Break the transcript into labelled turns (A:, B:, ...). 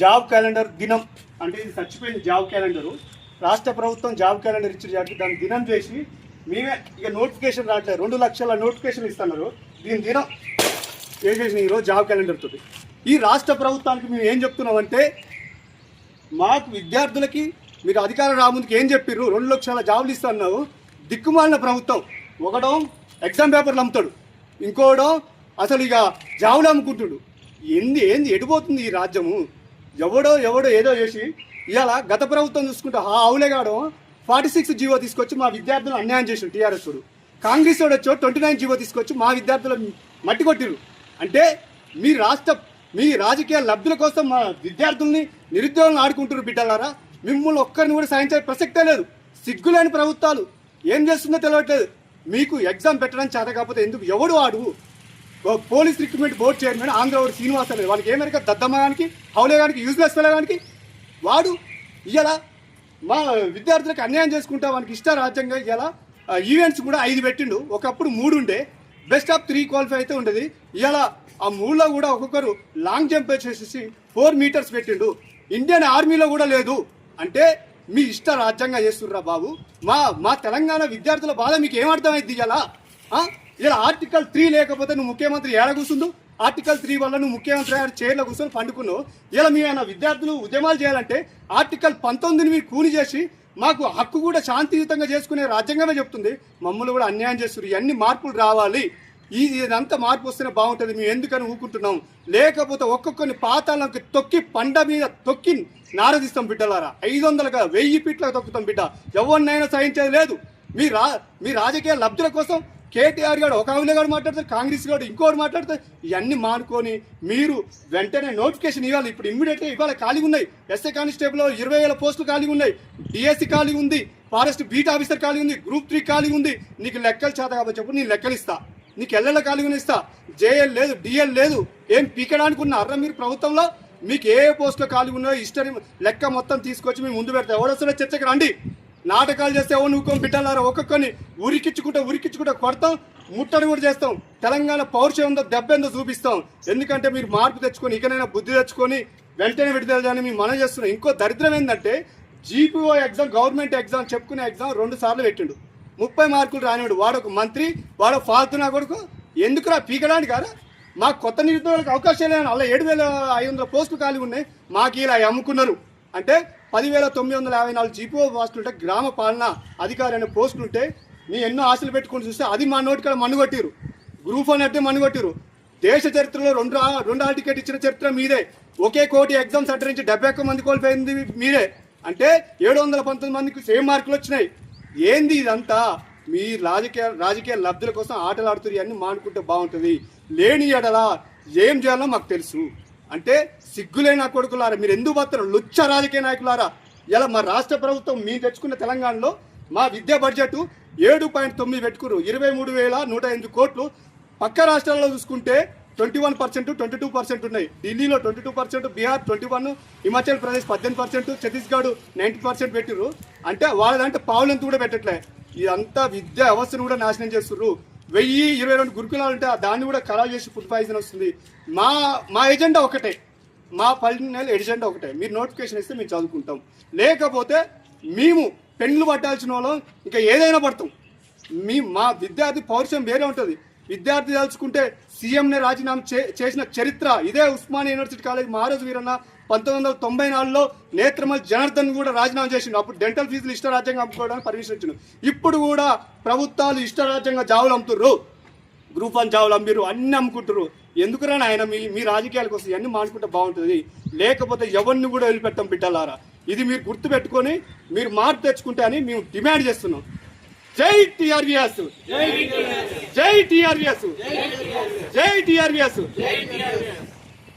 A: Job calendar దినం అంటే ఇది చచ్చిపోయిన జాబ్ క్యాలెండరు. రాష్ట్ర ప్రభుత్వం జాబ్ క్యాలెండర్ ఇచ్చిన కాబట్టి దాన్ని దినం చేసి మేమే ఇక నోటిఫికేషన్ రావట్లేదు. రెండు లక్షల నోటిఫికేషన్ ఇస్తున్నారు. దీని దినం ఏం చేసిన ఈరోజు జాబ్ క్యాలెండర్ తోటి? ఈ రాష్ట్ర ప్రభుత్వానికి మేము ఏం చెప్తున్నామంటే మాకు విద్యార్థులకి మీరు అధికారం రాముందుకు ఏం చెప్పిర్రు? రెండు లక్షల జాబులు ఇస్తున్నావు. దిక్కుమాలిన ప్రభుత్వం ఒకడం ఎగ్జామ్ పేపర్లు అమ్ముతాడు. ఇంకోవడం అసలు ఇక జాబులు అమ్ముకుంటుడు. ఏంది ఏంది ఎడిపోతుంది ఈ రాజ్యము? ఎవడో ఎవడో ఏదో చేసి ఇవాళ గత ప్రభుత్వం చూసుకుంటే ఆ కాడో. ఫార్టీ సిక్స్ జీవో తీసుకొచ్చి మా విద్యార్థులు అన్యాయం చేసిన టీఆర్ఎస్ వాడు. కాంగ్రెస్ వాడు వచ్చో ట్వంటీ నైన్ జీవో తీసుకొచ్చి మా విద్యార్థులు మట్టి కొట్టిరు అంటే మీ రాష్ట్ర మీ రాజకీయ లబ్ధుల కోసం మా విద్యార్థుల్ని నిరుద్యోగులను ఆడుకుంటున్నారు బిడ్డలారా. మిమ్మల్ని ఒక్కరిని కూడా సాధించే ప్రసక్తే లేదు. సిగ్గులేని ప్రభుత్వాలు. ఏం చేస్తుందో తెలియట్లేదు మీకు ఎగ్జామ్ పెట్టడం చేత కాకపోతే ఎందుకు? ఎవడు ఆడు పోలీస్ రిక్రూట్మెంట్ బోర్డు చైర్మన్ ఆంధ్రవాడు శ్రీనివాస్ అనేది వాళ్ళకి ఏమరిక దద్దమ్మగానికి హౌలేగానికి యూజ్లెస్ వెళ్ళడానికి వాడు ఇలా మా విద్యార్థులకు అన్యాయం చేసుకుంటా వానికి ఇష్ట రాజ్యంగా ఇవాళ ఈవెంట్స్ కూడా ఐదు పెట్టిండు. ఒకప్పుడు మూడు ఉండే. బెస్ట్ ఆఫ్ త్రీ క్వాలిఫై అయితే ఉండేది. ఇలా ఆ మూడులో కూడా ఒక్కొక్కరు లాంగ్ జంప్ చేసేసి ఫోర్ మీటర్స్ పెట్టిండు. ఇండియన్ ఆర్మీలో కూడా లేదు. అంటే మీ ఇష్ట రాజ్యంగా చేస్తుండ్రా బాబు. మా మా తెలంగాణ విద్యార్థుల బాధ మీకు ఏమర్థమైంది ఇలా ఇలా ఆర్టికల్ త్రీ లేకపోతే నువ్వు ముఖ్యమంత్రి ఏడ కూర్చుండు? ఆర్టికల్ త్రీ వల్ల నువ్వు ముఖ్యమంత్రి గారు చైర్లో కూర్చొని పండుకున్నావు. ఇలా మీ ఆయన విద్యార్థులు ఉద్యమాలు చేయాలంటే ఆర్టికల్ పంతొమ్మిదిని మీరు కూని చేసి మాకు హక్కు కూడా శాంతియుతంగా చేసుకునే రాజ్యాంగమే చెప్తుంది. మమ్మల్ని కూడా అన్యాయం చేస్తున్నారు ఇవన్నీ మార్పులు రావాలి. ఈ ఇదంతా మార్పు వస్తేనే బాగుంటుంది. మేము ఎందుకని ఊకుంటున్నాం? లేకపోతే ఒక్కొక్కరిని పాతాలకు తొక్కి పండ మీద తొక్కి నారదిస్తాం బిడ్డలారా. ఐదు వందలుగా వెయ్యి ఫీట్లకు తొక్కుతాం బిడ్డ. ఎవరినైనా సహించేది లేదు. మీ రా మీ రాజకీయ లబ్ధుల కోసం కేటీఆర్ గారు ఒక ఆవిడ గారు మాట్లాడతారు కాంగ్రెస్ గారు ఇంకోటి మాట్లాడతారు. ఇవన్నీ మానుకొని మీరు వెంటనే నోటిఫికేషన్ ఇవ్వాలి. ఇప్పుడు ఇమ్మీడియట్గా ఇవాళ ఖాళీ ఉన్నాయి. ఎస్ఏ కానిస్టేబుల్లో ఇరవై వేల పోస్టులు ఖాళీ ఉన్నాయి. డిఎస్సి ఖాళీ ఉంది. ఫారెస్ట్ బీట్ ఆఫీసర్ ఖాళీ ఉంది. గ్రూప్ త్రీ ఖాళీ ఉంది. నీకు లెక్కలు చేత కాబట్టి చెప్పు నేను లెక్కలు ఇస్తా. నీకు ఎల్లెల ఖాళీ ఇస్తా. జేఎల్ లేదు డిఎల్ లేదు. ఏం పీకడానికి ఉన్న అర్ర మీరు ప్రభుత్వంలో? మీకు ఏ పోస్టులో ఖాళీ ఉన్నాయో హిస్టరీ లెక్క మొత్తం తీసుకొచ్చి మేము ముందు పెడతాం. ఎవడొస్తున్నా చర్చకి రండి. నాటకాలు చేస్తే ఎవరు బిడ్డలారా ఒక్కొక్కరిని ఉరికిచ్చుకుంటా ఉరికిచ్చుకుంటా కొడతాం ముట్టడి కూడా చేస్తాం. తెలంగాణ పౌరుషం ఉందో దెబ్బ ఏందో చూపిస్తాం. ఎందుకంటే మీరు మార్పు తెచ్చుకొని ఇకనైనా బుద్ధి తెచ్చుకొని వెంటనే విడుదల చేయాలని మేము మనం చేస్తున్నాం. ఇంకో దరిద్రం ఏంటంటే జీపీఓ ఎగ్జామ్ గవర్నమెంట్ ఎగ్జామ్ చెప్పుకునే ఎగ్జామ్ రెండు సార్లు పెట్టిండు. ముప్పై మార్కులు రానివాడు. వాడొక మంత్రి వాడు ఫాల్తున్నా నా కొడుకు. ఎందుకురా పీకడానికి కారా? మాకు కొత్త నిరుద్యోగులకు అవకాశం లేని అలా ఏడు వేల ఐదు వందల పోస్టులు ఖాళీ ఉన్నాయి. మాకు ఇలా అమ్ముకున్నారు. అంటే పదివేల తొమ్మిది వందల యాభై నాలుగు జీపీఓ పోస్టులు ఉంటే గ్రామ పాలన అధికారి అనే పోస్టులు ఉంటే నీ ఎన్నో ఆశలు పెట్టుకుని చూస్తే అది మా నోటికాడ మన్నుగొట్టిరు గ్రూప్ వన్ అంటే మన్నుగొట్టిరు దేశ చరిత్రలో రెండు రెండు ఆల్ టికెట్ ఇచ్చిన చరిత్ర మీదే. ఒకే కోటి ఎగ్జామ్ సెంటర్ నుంచి డెబ్బై ఒక్క మంది కోల్పోయింది మీరే అంటే ఏడు వందల పంతొమ్మిది మందికి సేమ్ మార్కులు వచ్చినాయి. ఏంది ఇదంతా? మీ రాజకీయ రాజకీయ లబ్ధుల కోసం ఆటలు ఆడుతున్నారు ఇవన్నీ మానుకుంటే బాగుంటుంది. లేని ఎడలా ఏం చేయాలో మాకు తెలుసు. అంటే సిగ్గులేని నా కొడుకులారా మీరు ఎందుకు పోతారు లుచ్చ రాజకీయ నాయకులారా. ఇలా మా రాష్ట్ర ప్రభుత్వం మీ తెచ్చుకున్న తెలంగాణలో మా విద్యా బడ్జెట్ ఏడు పాయింట్ తొమ్మిది పెట్టుకురు. ఇరవై మూడు వేల నూట ఎనిమిది కోట్లు. పక్క రాష్ట్రాల్లో చూసుకుంటే twenty one percent twenty two percent ఉన్నాయి. ఢిల్లీలో twenty two percent Bihar twenty one Himachal Pradesh పద్దెనిమిది పర్సెంట్ ఛత్తీస్గఢ్ నైంటీ పర్సెంట్ పెట్టిర్రు. అంటే వాళ్ళదంటే పావులంతా కూడా పెట్టట్లే. ఇదంతా విద్యా వ్యవస్థను కూడా నాశనం చేస్తుర్రు. వెయ్యి ఇరవై రెండు గురుకులాలు ఉంటే ఆ దాన్ని కూడా ఖరాబ్ చేసి ఫుడ్ పాయిజన్ వస్తుంది. మా మా ఎజెండా ఒకటే. మా పల్లెల ఎజెండా ఒకటే. మీరు నోటిఫికేషన్ ఇస్తే మేము చదువుకుంటాం. లేకపోతే మేము పెన్నులు పట్టాల్సిన వాళ్ళం ఇంకా ఏదైనా పడతాం. మీ మా విద్యార్థి పౌరుషం వేరే ఉంటుంది. విద్యార్థి తలుచుకుంటే సీఎంనే రాజీనామా చే- చేసిన చరిత్ర. ఇదే ఉస్మానియా యూనివర్సిటీ కాలేజ్ మహారాజు వీరన్న పంతొమ్మిది వందల తొంభై నాలుగులో నేత్రమల్ జనార్దన్ కూడా రాజీనామా చేసిండు. అప్పుడు డెంటల్ ఫీజులు ఇష్టరాజ్యంగా అమ్ముకోవడానికి పర్మిషన్ ఇచ్చిండు. ఇప్పుడు కూడా ప్రభుత్వాలు ఇష్టరాజ్యంగా జావులు అమ్ముతుర్రు. గ్రూప్ వన్ జావులు అమ్మిరు అన్ని అమ్ముకుంటారు ఎందుకురా ఆయన మీ మీ రాజకీయాలకు వస్తే ఇవన్నీ మానుకుంటే బాగుంటుంది. లేకపోతే ఎవరిని కూడా వదిలిపెట్టాం బిడ్డలారా. ఇది మీరు గుర్తు పెట్టుకొని మీరు మార్పు తెచ్చుకుంటే అని మేము డిమాండ్ చేస్తున్నాం. జై టిఆర్విఎస్. జై టిఆర్విఎస్. జై టిఆర్విఎస్.